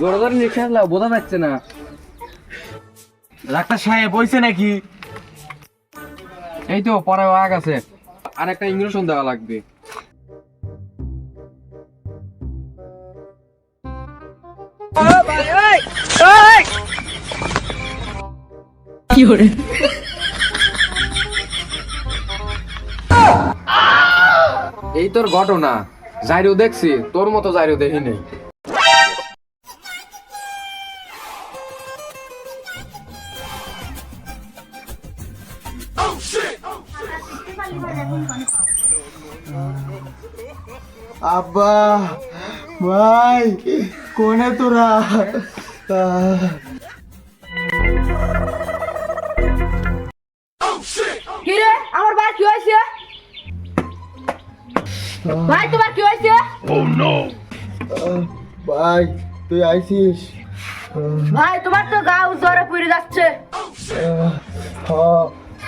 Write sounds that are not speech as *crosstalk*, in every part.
জোরে জোরে নিঃশ্বাস নাও বোঝা যাচ্ছে না। ডাক্তার সাহেব বইছে নাকি? এই তো পরে আগ আছে। আর একটা ইঞ্জেকশন দেওয়া লাগবে। এই তোর ঘটনা। জাইরো দেখছি তোর মতো জাইরো দেখি নেই আব্বা ভাই কোনে তোরা? আহ, কি রে? আমার ভাই কি হয়েছে? ভাই তোমার কি হয়েছে? আহ, ভাই তুই আইছিস? ভাই তোমার তো গা জ্বরে পুড়ে যাচ্ছে।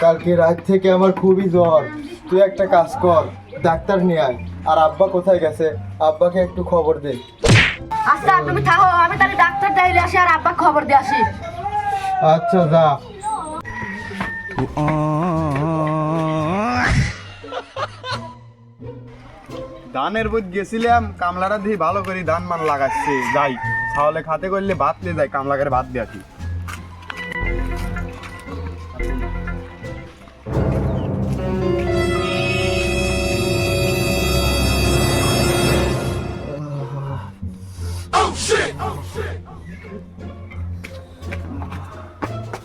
কালকে রাত থেকে আমার খুবই জ্বর। তুই একটা কাজ কর ডাক্তার নিয়ে আয়। আর আব্বা কোথায় গেছে? আব্বাকে একটু খবর দে। আচ্ছা তুমি থাকো আমি তাহলে ডাক্তার দেখাইলে আসি আর আব্বা খবর দিয়ে আসি। আচ্ছা যা। ধানের বুধ গেছিলাম কামলাটা দিয়ে ভালো করে ধান মান লাগাচ্ছে। যাই তাহলে খাতে করলে ভাত নিয়ে যাই কামলা করে ভাত দিয়ে আসি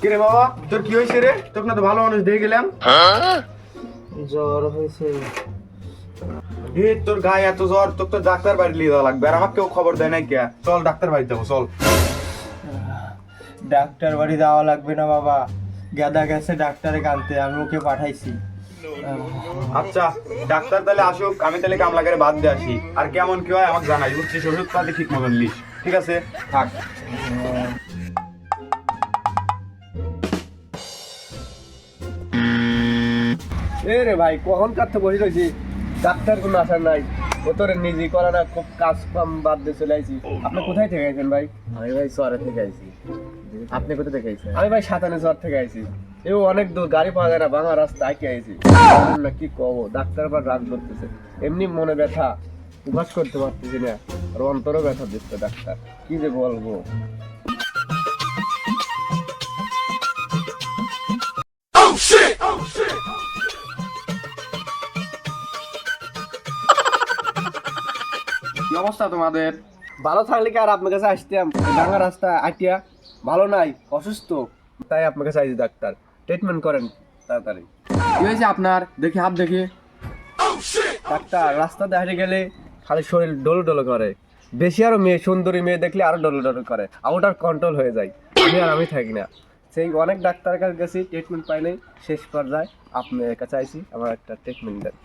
কিরে বাবা তোর কি হয়েছে রে? তোকে না তো ভালো মানুষ দিয়ে গেলাম। জ্বর হয়েছে। এ তোর গায়ে এত জ্বর তোকে তো ডাক্তার বাড়ি নিয়ে যাওয়া লাগবে আর আমাকে কেউ খবর দেয় নাই কে? চল ডাক্তার বাড়ি যাব চল। ডাক্তার বাড়ি যাওয়া লাগবে না বাবা। গেদা গেছে ডাক্তারে কানতে আমি ওকে পাঠাইছি। আচ্ছা ডাক্তার তাহলে আসুক আমি তাহলে কামলা করে বাদ দিয়ে আসি। আর কেমন কি হয় আমাকে জানাই বুঝছিস? ওষুধ পাতি ঠিক মতন লিস ঠিক আছে থাক। এ রে ভাই কখন কাটতে বসে রয়েছি ডাক্তার কোনো আসার নাই ও তোর নিজে করা না খুব কাজ কাম বাদ দিয়ে চলে আইছি। আপনি কোথায় থেকে আইছেন ভাই? আমি ভাই শহরে থেকে আইছি। আপনি কোথা থেকে আইছেন? আমি ভাই সাতানে জ্বর থেকে আইছি। এও অনেক দূর গাড়ি পাওয়া যায় না ভাঙা রাস্তা আঁকে আইছি। না কি কব ডাক্তার আবার রাগ করতেছে এমনি মনে ব্যথা উপাস করতে পারতেছি না। আর অন্তরও ব্যথা দিচ্ছে ডাক্তার কি যে বলব? অবস্থা তোমাদের? ভালো থাকলে কি আর আপনার কাছে আসতাম? ভাঙা রাস্তা আটিয়া ভালো নাই, অসুস্থ। তাই আপনার কাছে আইছি ডাক্তার। ট্রিটমেন্ট করেন তাড়াতাড়ি। কি হয়েছে আপনার? দেখি হাত দেখি। ডাক্তার, রাস্তা দাঁড়িয়ে গেলে খালি শরীর ডলো ডলো করে। বেশি আরও মেয়ে, সুন্দরী মেয়ে দেখলে আরও ডলো ডলো করে। আউটার কন্ট্রোল হয়ে যায়। আমি আর আমি থাকি না। সেই অনেক ডাক্তারের কাছে গেছি ট্রিটমেন্ট পাই শেষ পর্যায়ে আপনার কাছে আইছি, আমার একটা ট্রিটমেন্ট দেন।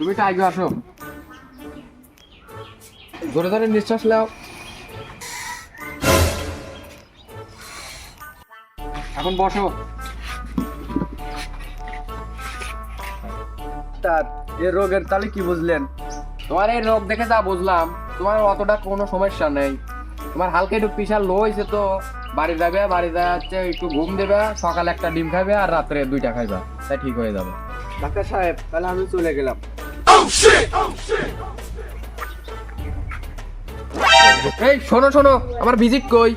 তুমি তো আগে আসো। ধরে ধরে নিঃশ্বাস নাও। এখন বসো। ডাক্তার এ রোগের তাহলে কি বুঝলেন? তোমার এই রোগ দেখে যা বুঝলাম তোমার অতটা কোনো সমস্যা নেই। তোমার হালকা একটু প্রেশার লো হয়েছে তো বাড়ি যাবে বাড়ি যাচ্ছে একটু ঘুম দেবে সকালে একটা ডিম খাবে আর রাত্রে দুইটা খাইবা। তাই ঠিক হয়ে যাবে। ডাক্তার সাহেব তাহলে আমি চলে গেলাম। এই শোনো শোনো আমার ভিজিট কই?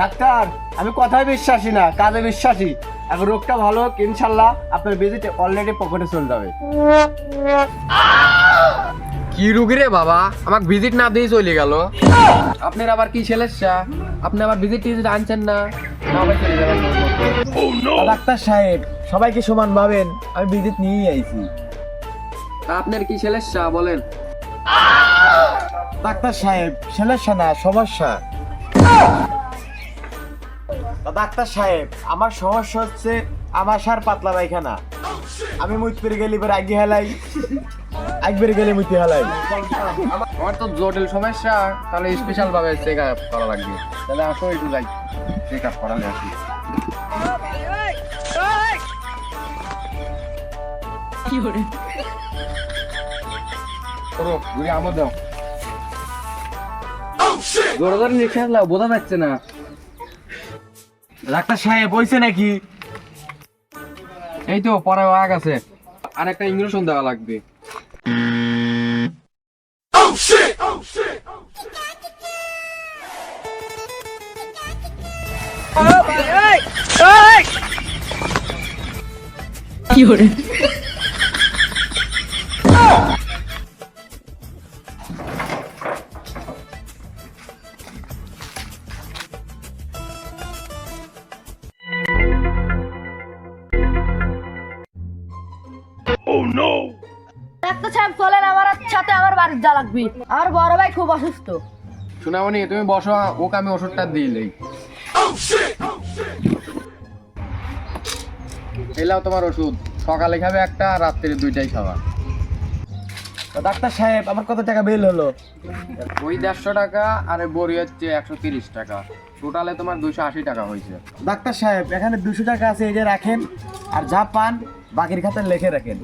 ডাক্তার আমি কথায় বিশ্বাসী না কাজে বিশ্বাসী। এখন রোগটা ভালো হোক ইনশাল্লাহ আপনার ভিজিট অলরেডি পকেটে চলে যাবে। কি রুগী রে বাবা? আমাকে ভিজিট না দিয়ে চলে গেল। আপনার আবার কি ছেলেসা আপনি আবার ভিজিট টিজিট আনছেন না। ডাক্তার সাহেব সবাইকে সমান ভাবেন আমি ভিজিট নিয়েই আইছি। আপনার কি ছেলেসা বলেন? ডাক্তার সাহেব সমস্যা না সমস্যা ডাক্তার সাহেব আমার সমস্যা হচ্ছে আমার সার পাতলা পায়খানা। আমি মুখ পেরে গেলে এবার আগে হেলাই। একবারে গেলে মুইতে হেলাই। আমার তো জটিল সমস্যা তাহলে স্পেশাল ভাবে চেক আপ করা লাগবে। তাহলে আসো একটু যাই। চেক আপ করালে আসি। করো ঘুরে আমো দাও। জোরে জোরে নিঃশ্বাস লাও বোঝা যাচ্ছে না। ডাক্তার সাহেব বলছে নাকি? এই তো পরে আগ আছে। আর একটা ইঞ্জেকশন দেওয়া লাগবে। ডাক্তার লাগবে। আমার বড় ভাই খুব অসুস্থ। শোনামনি তুমি বসো ওকে আমি ওষুধটা দিলেই এলাও তোমার ওষুধ। সকালে খাবে একটা আর রাত্রে দুইটাই খাওয়া ডাক্তার সাহেব আমার কত টাকা বিল হলো? ওই দেড়শো টাকা আর বড়ি হচ্ছে একশো তিরিশ টাকা। টোটালে তোমার দুশো আশি টাকা হয়েছে। ডাক্তার সাহেব এখানে দুশো টাকা আছে এই যে রাখেন। আর যা পান বাকির খাতায় লিখে রাখেন।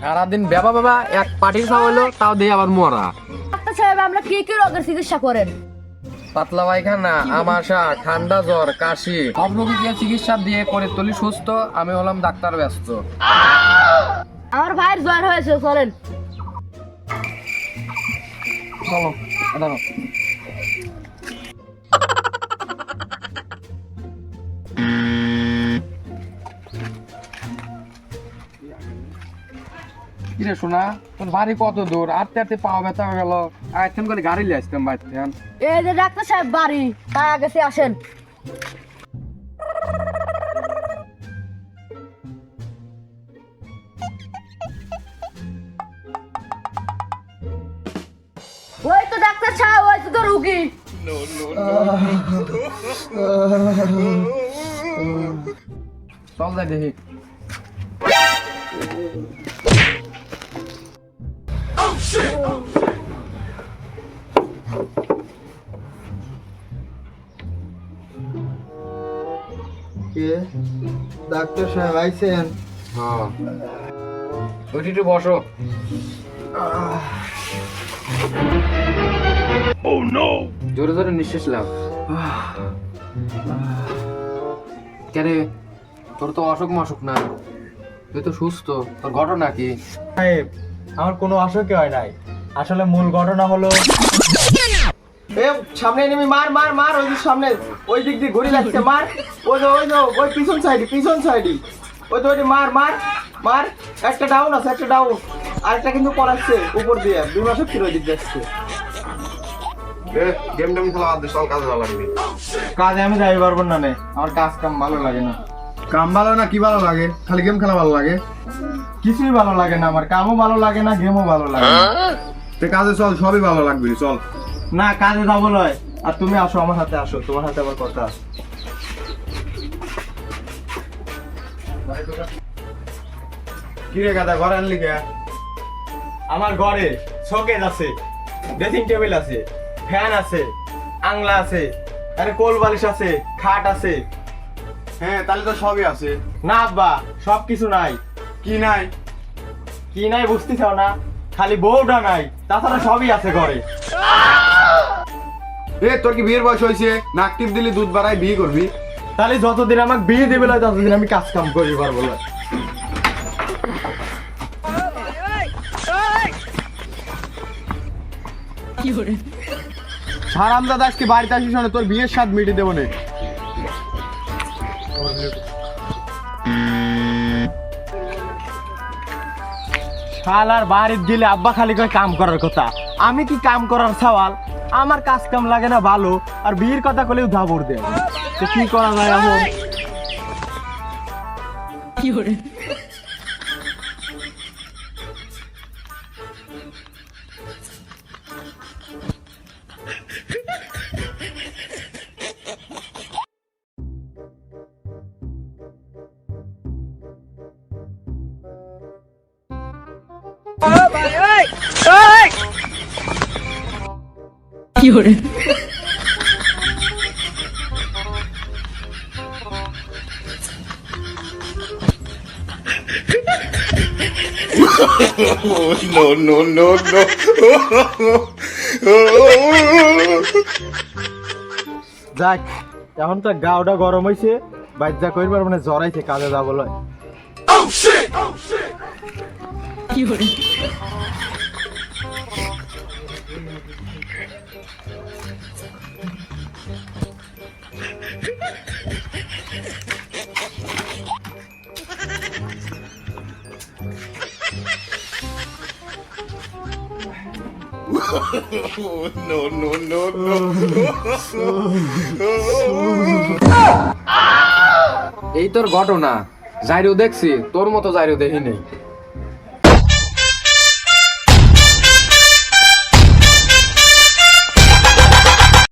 সারাদিন বাবা বাবা এক পাটি খাওয়া হলো তাও দিয়ে আবার মরা। ডাক্তার সাহেব আমরা কি কি রোগের চিকিৎসা করেন? পাতলা পায়খানা আমাশা ঠান্ডা জ্বর কাশি। সব রোগীকে চিকিৎসা দিয়ে করে তুলি সুস্থ আমি হলাম ডাক্তার ব্যস্ত। আমার ভাইয়ের জ্বর হয়েছে চলেন। চলো দাঁড়াও। কিরে শোনা তোর বাড়ি কত দূর? আটতে আটতে পাওয়া ব্যথা হয়ে গেল। আইতেন করে গাড়ি লিয়ে আসতাম বাড়িতে এই যে ডাক্তার সাহেব বাড়ি। তাই আগে সে আসেন। ওই তো ডাক্তার সাহেব ওই তো রুগী। চল যাই দেখি। কে? ডাক্তার সাহেব আইছেন? হ্যাঁ। ওইটি একটু বসো জোরে জোরে নিঃশ্বাস লাও কেরে তোর তো অসুখ মসুখ না। তুই তো সুস্থ তোর ঘটনা কি? সাহেব আমার কোনো অসুখই হয় নাই। আসলে মূল ঘটনা হলো এ সামনে নেমে মার মার মার ওই সামনে ওই দিক দিয়ে ঘুরে লাগছে মার। ওই যে ওই যে ওই পিছন সাইডে পিছন সাইডে ওই তো ওই মার মার মার। একটা ডাউন আছে একটা ডাউন আরেকটা কিন্তু পড়াচ্ছে উপর দিয়ে। দুই মাসের ফিরে ওই দিক আসছে। গেম টেম খেলা বাদ দে, চল কাজে লাগবে। কাজে আমি যাই পারব না নে। আমার কাজ কাম ভালো লাগে না। কাম ভালো না কি ভালো লাগে? খালি গেম খেলা ভালো লাগে? কিছুই ভালো লাগে না আমার কামও ভালো লাগে না গেমও ভালো লাগে। তে কাজে চল সবই ভালো লাগবে চল। না কাজে যাব নয়। আর তুমি আসো আমার সাথে আসো তোমার সাথে আবার কথা আছে। কি রে গাদা ঘরে আনলি কে? আমার ঘরে শোকেজ আছে ড্রেসিং টেবিল আছে ফ্যান আছে আংলা আছে আরে কোল বালিশ আছে খাট আছে হ্যাঁ তাহলে তো সবই আছে। না আব্বা সব কিছু নাই। কি নাই? কি নাই বুঝতে চাও না খালি বউটা নাই তাছাড়া সবই আছে ঘরে। এ তোর কি বিয়ের বয়স হয়েছে? নাক টিপ দিলি দুধ বাড়াই বিয়ে করবি? তাহলে যতদিন আমাকে বিয়ে দেবে না ততদিন আমি কাজ কাম করি পারব না সারাম দাদা আজকে বাড়িতে আসিস তোর বিয়ের স্বাদ মিটিয়ে দেবো না। শালার বাড়ির দিলে আব্বা খালি করে কাম করার কথা। আমি কি কাম করার সওয়াল? আমার কাজ কাম লাগে না ভালো, আর বিয়ের কথা কলেও ধাবর দে তো কি করা যায় Fiore. no, no, no, no. যাক এখন তো গাওটা গরম হয়েছে বাজ্যা কইবার মানে জড়াইছে কাজে যাব লয় কি *laughs* এই তোর ঘটনা। জাইরু দেখছি তোর মতো জাইরু দেখি নেই।